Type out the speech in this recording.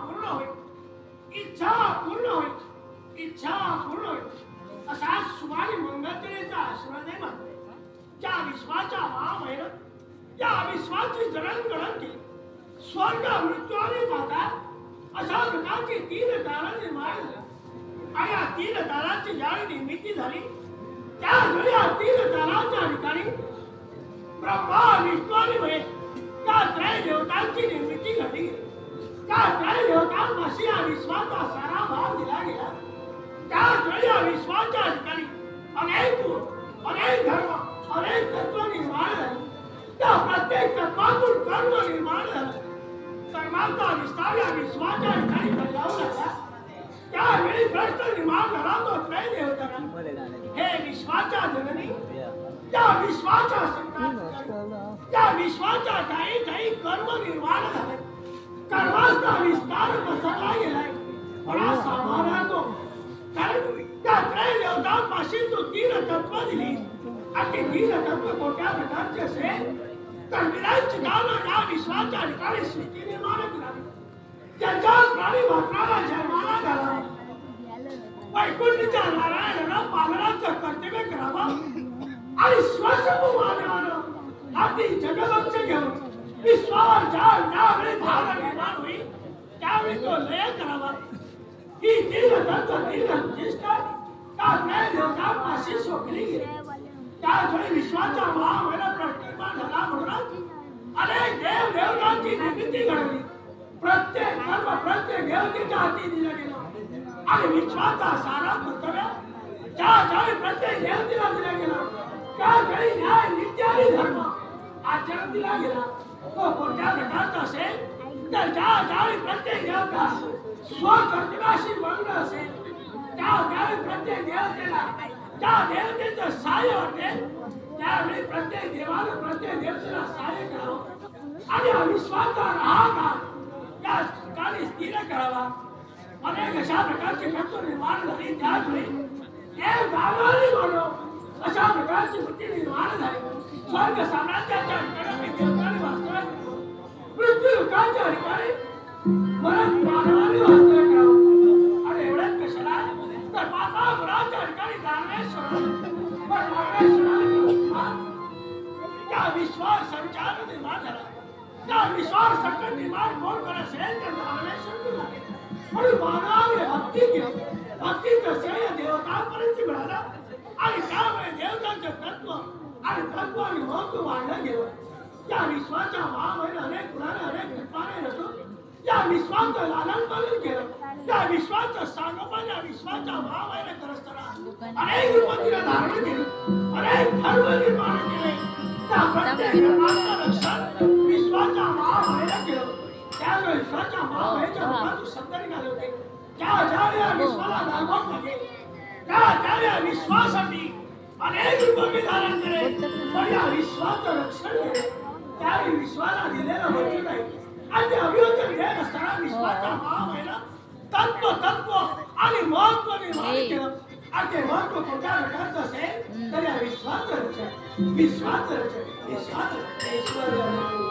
पूर्ण होईल. इच्छा पूर्ण होईल. इच्छा पूर्ण होईल. असा सुमारी मंगळतेचा आशीर्वाद आहे माझा. ज्या विश्वाच्या महामहिर या विश्वाची जडणघडण केली. स्वर्ग मृत्यू आणि माता अशा प्रकारची तीन कारण निर्माण झाली. आणि या तीन ताराची ज्यावेळी निर्मिती झाली. त्यावेळी या तीन ताराच्या ठिकाणी ब्रह्मा विष्णू आणि महेश त्या त्रय देवतांची निर्मिती घडली. त्या त्रय देवतांपाशी या विश्वाचा सारा भाग दिला गेला. त्याच या विश्वाच्या ठिकाणी अनेक अनेक धर्म अनेक तत्व निर्माण त्या प्रत्येक तत्वातून कर्म निर्माण झालं. कर्माचा विस्तार या विश्वाच्या ठिकाणी फैलावू लागला त्यावेळी प्रश्न निर्माण झाला तो त्रय हे विश्वाच्या जननी त्या विश्वाच्या त्या विश्वाच्या काही काही कर्म निर्माण झाले. कर्माचा विस्तार पसरला गेलाय. हा सामान्य तो कारण त्या त्रय देवतांपाशी जो तीन तत्व दिली. आणि ते तीन तत्व कोणत्या प्रकारचे असेल तर विराट ठिकाणं या विश्वाच्या ठिकाणी सृष्टी निर्माण करावी त्याच्या प्राणी मात्राला जन्माला घालावा वैकुंठच्या नारायणाला पालनाचं कर्तव्य करावं आणि स्वसंभू मानवानं हाती जगलक्ष घेऊन. विश्वावर ज्या ज्यावेळी भाग निर्माण होईल त्यावेळी तो लय करावा. ही तीन तत्व तीन उद्दिष्ट त्या देवता देवतांपाशी सोखली गेली. त्यावेळी विश्वाचा महामेळा प्रतिमान झाला म्हणूनच अनेक देव देवतांची निर्मिती घडली. प्रत्येक कर्म प्रत्येक देवतेच्या हाती दिला गेलं. आणि विश्वाचा सारा कर्तव्य ज्या ज्यावेळी प्रत्येक देवतेला दिला गेला. त्यावेळी न्याय नित्य आणि धर्म आचरण दिला गेला. तो कोणत्या प्रकारचा असेल तर ज्या ज्यावेळी प्रत्येक देवता स्वकर्तव्याशी मग्न असेल त्या त्यावेळी प्रत्येक देवतेला त्या देवतेचं सहाय्य वाटेल त्यावेळी प्रत्येक देवानं प्रत्येक देवतेला सहाय्य करावं आणि हा विश्वाचा राहाकार त्या ठिकाणी स्थिर करावा अनेक अशा प्रकारचे तत्व निर्माण झाली त्यावेळी देव दानवानी म्हणून अशा प्रकारची वृत्ती निर्माण झाली स्वर्ग साम्राज्याच्या ठिकाणी ठिकाणी आणि कशाला? तर माता गुराच्या ठिकाणी त्या विश्वास संचार निर्माण झाला. त्या विश्वास सकट निर्माण कोण करत असेल तर परमेश्वर म्हणून मानवाने भक्ती केली. भक्तीचं श्रेय देवतांपर्यंत मिळालं. आणि त्यामुळे देवतांचं तत्व आणि तत्व आणि महत्त्व वाढलं गेलं. त्या विश्वाच्या महामध्ये अनेक या विश्वाचं लालन पालन केलं. त्या विश्वाचं सांगोपन या विश्वाच्या महामहिने करत असताना अनेक रूपातीला धारण केली. अनेक धर्म निर्माण केले. त्या प्रत्येक धर्माचं रक्षण विश्वाच्या महामायेला केलं. त्यामुळे विश्वाच्या महामायेच्या मुखातून शब्द निघाले होते. त्या ज्या या विश्वाला दाखवत लागे त्या त्या या विश्वासाठी अनेक रूप मी धारण केले. पण या विश्वाचं रक्षण केले. त्या विश्वाला दिलेलं वचन आहे अभिवचन घेत असताना विश्वाचा महामायेला तत्व तत्व आणि महत्त्व निर्माण आणि ते महत्त्व कोणत्या प्रकारचं असेल? तर या रक्षण विश्वाचं रक्षण विश्वाचं रक्षण ईश्वर